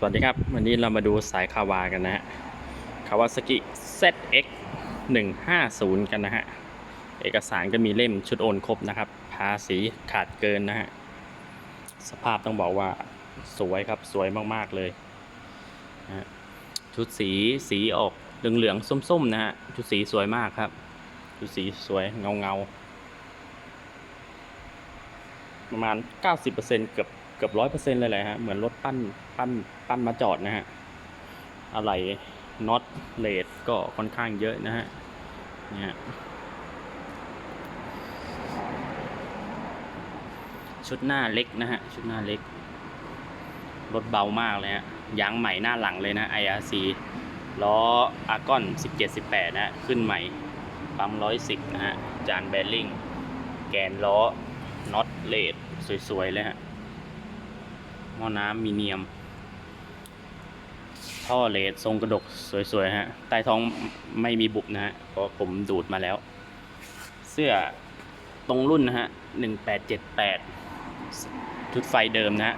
สวัสดีครับ วันนี้เรามาดูสายคาวากันนะฮะคาวาสกิ ZX 150 กันนะฮะ เอกสารก็มีเล่มชุดโอนครบนะครับ ภาษีขาดเกินนะฮะ สภาพต้องบอกว่าสวยครับสวยมากๆเลยนะฮะชุดสีสีออกเหลืองๆส้มๆนะฮะ ชุดสีสวยมากครับ ชุดสีสวยเงาเงาๆประมาณ 90%เกือบ เกือบร้อยเปอร์เซ็นต์เลยแหละฮะ เหมือนรถปั้นปั้นปั้นมาจอดนะฮะ อะไรน็อตเลดก็ค่อนข้างเยอะนะฮะ เนี่ยชุดหน้าเล็กนะฮะ ชุดหน้าเล็ก รถเบามากเลยฮะ ยางใหม่หน้าหลังเลยนะ IRC ล้ออาร์กอน 17 18 นะฮะ ขึ้นใหม่ ปั๊ม 110 นะฮะ จานแบริ่ง แกนล้อ น็อตเลดสวย ๆ เลยฮะ หม้อน้ำมีเนียม ท่อเลดทรงกระดกสวยๆฮะ ใต้ท้องไม่มีบุบนะฮะ เพราะผมดูดมาแล้ว เสื้อตรงรุ่นนะฮะ1878ชุดไฟเดิมนะฮะ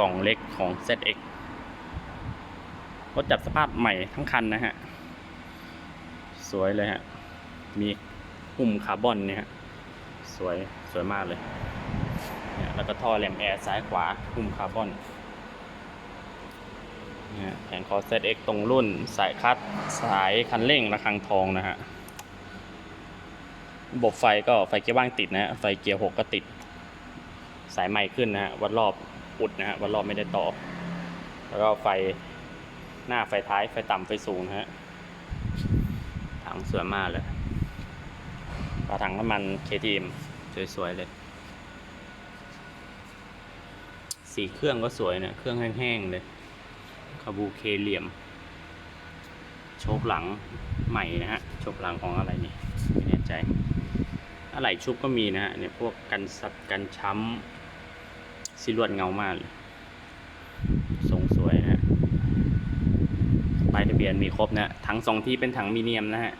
กล่องเล็กของ ZX รถจัดสภาพใหม่ทั้งคันนะฮะ สวยเลยฮะ มีหุ้มคาร์บอนเนี่ยฮะ สวย สวยมากเลย แล้วก็ท่อแหลมแอร์ซ้ายขวาหุ้มคาร์บอนเนี่ยแผงคอ ZX ตรงรุ่น สายคัดสายคันเร่งระฆังทองนะฮะระบบไฟก็ไฟเกียร์ว่างติดนะฮะไฟเกียร์หกก็ติด สายใหม่ขึ้นนะฮะวัดรอบอุดนะฮะวัดรอบไม่ได้ต่อ แล้วก็ไฟหน้าไฟท้ายไฟต่ำไฟสูงนะฮะถังสวยมากเลยฝาถังน้ำมัน KTM สวยๆเลย สีเครื่องก็สวยเนะเครื่องแห้งๆเลยคาบูเคเหลี่ยม โชคหลังใหม่นะฮะ โชคหลังของอะไรนี่ไม่แน่ใจอะไรชุบก็มีนะฮะเนี่ยพวกกันสับกันช้ำสีลวดเงามากเลยทรงสวยนะฮะป้ายทะเบียนมีครบนะถังสองทีเป็นถังมีเนียมนะฮะ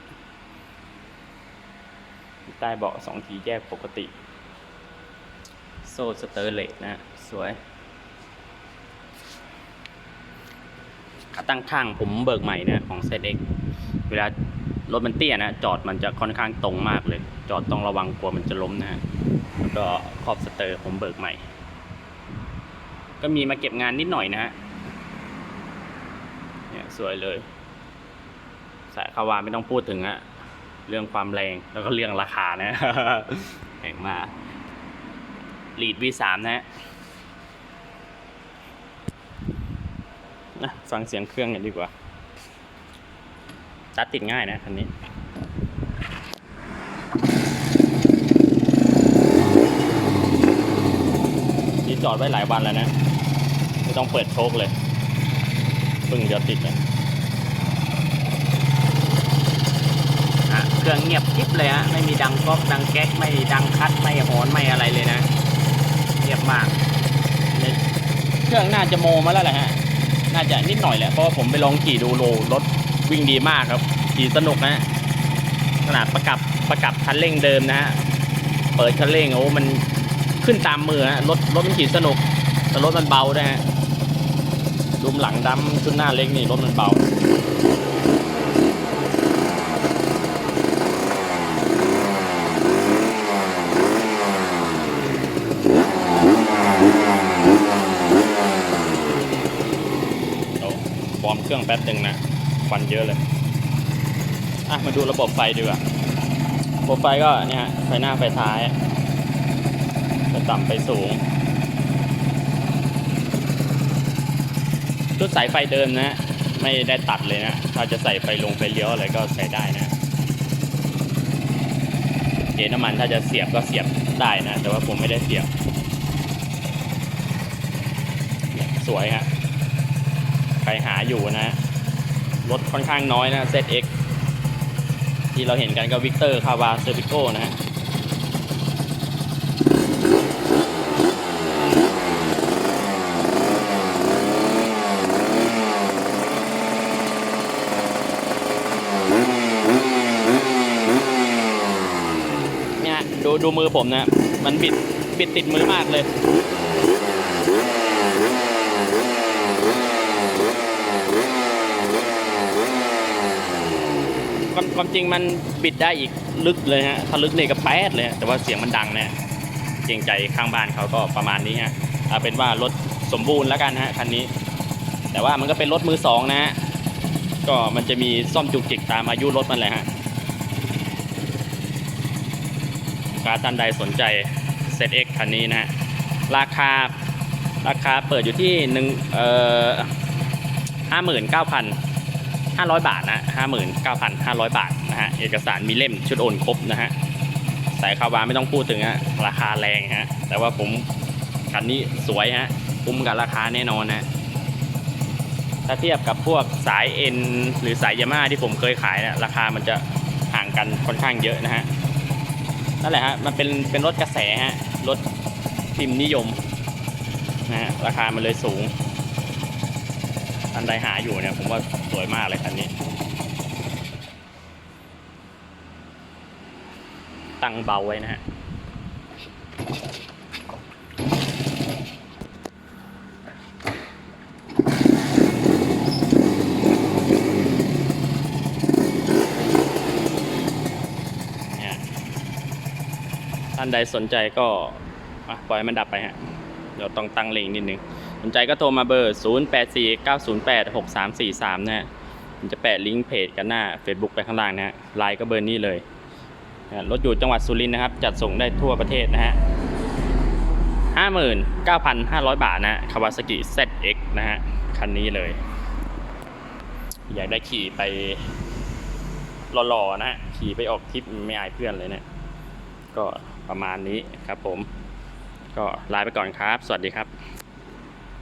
ใต้เบาะสองทีแยกปกติ โซ่สเตอร์เลสนะฮะสวย ขาตั้งข้างผมเบิกใหม่นะของ ZX เวลารถมันเตี้ยนะ จอดมันจะค่อนข้างตรงมากเลย จอดต้องระวังกลัวมันจะล้มนะฮะแล้วก็ขอบสเตอร์ผมเบิกใหม่ ก็มีมาเก็บงานนิดหน่อยนะฮะเนี่ยสวยเลยสายคาวาไม่ต้องพูดถึงอะเรื่องความแรงแล้วก็เรื่องราคานะแพงมากลีด V3 นะฮะ นะฟังเสียงเครื่องกันดีกว่าตัดติดง่ายนะคันนี้นี่จอดไว้หลายวันแล้วนะ ไม่ต้องเปิดโชคเลยเพิ่งจะติดเลยอะเครื่องเงียบกริบเลยฮะไม่มีดังก๊อกดังแก๊กไม่ดังคัดไม่หอนไม่อะไรเลยนะ เงียบมาก เครื่องน่าจะโมมาแล้วแหละฮะ น่าจะนิดหน่อยแหละเพราะว่าผมไปลองขี่ดูโลรถวิ่งดีมากครับขี่สนุกนะขนาดประกับประกับคันเร่งเดิมนะฮะเปิดคันเร่งโอ้มันขึ้นตามมือฮะรถรถมันขี่สนุกแต่รถมันเบาด้วยฮะลุมหลังดำชุดหน้าเล็กนี่รถมันเบาวอ ครื่องแป๊บหนึ่งนะควันเยอะเลย อะ มาดูระบบไฟดีกว่าระบบไฟก็เนี่ยฮะไฟหน้าไฟท้ายไฟต่ำไฟสูง ชุดสายไฟเดิมนะ ไม่ได้ตัดเลยนะ ถ้าจะใส่ไฟลงไฟเลี้ยวอะไรก็ใส่ได้นะเกน้ำมันถ้าจะเสียบก็เสียบได้นะ แต่ว่าผมไม่ได้เสียบ สวยฮะ ใครหาอยู่นะรถค่อนข้างน้อยนะ ZX ที่เราเห็นกันก็วิกเตอร์คาวาเซอร์วิโก้นะฮะเนี่ยดูดูมือผมนะ มันบิดบิดติดมือมากเลย ความจริงมันบิดได้อีกลึกเลยฮะถ้าลึกเนี่ยก็แป๊ดเลยแต่ว่าเสียงมันดังเนี่ยเกรงใจข้างบ้านเขาก็ประมาณนี้ฮะเอาเป็นว่ารถสมบูรณ์แล้วกันฮะคันนี้ แต่ว่ามันก็เป็นรถมือสองนะฮะก็มันจะมีซ่อมจุกจิกตามอายุรถมันแหละฮะการท่านใดสนใจเซ ZX คันนี้นะฮะราคาราคาเปิดอยู่ที่หนึ่งเอ่อห้าหมื่นเก้าพัน ห้าร้อยบาทนะห้าหมื่นเก้าพันห้าร้อยบาทนะฮะเอกสารมีเล่มชุดโอนครบนะฮะสายคาวาไม่ต้องพูดถึงฮะราคาแรงฮะแต่ว่าผมคันนี้สวยฮะคุ้มกับราคาแน่นอนฮะถ้าเทียบกับพวกสายเอ็นหรือสายยาม่าที่ผมเคยขายเนี่ยราคามันจะห่างกันค่อนข้างเยอะนะฮะนั่นแหละฮะมันเป็นเป็นรถกระแสฮะรถพิมพ์นิยมนะฮะราคามันเลยสูงอันใดหาอยู่เนี่ยผมว่า สวยมากเลยคันนี้ ตั้งเบาไว้นะฮะเนี่ยท่านใดสนใจก็ปล่อยมันดับไปฮะ เดี๋ยวต้องตั้งเลงนิดนึง สนใจก็โทรมาเบอร์ 0 8 4 9 0 8 6 3 4 3 นะฮะผมจะแปะลิงก์เพจกันหน้า Facebook ไปข้างล่างนะฮะไลน์ก็เบอร์นี้เลยนะรถอยู่จังหวัดสุรินทร์นะครับ จัดส่งได้ทั่วประเทศนะฮะ 59,500 บาทนะฮะคาวาซากิ ZX นะฮะ คันนี้เลย อยากได้ขี่ไปหล่อๆนะฮะ ขี่ไปออกทริปไม่อายเพื่อนเลยเนะี่ย ก็ประมาณนี้ครับผม ก็ลาไปก่อนครับ สวัสดีครับ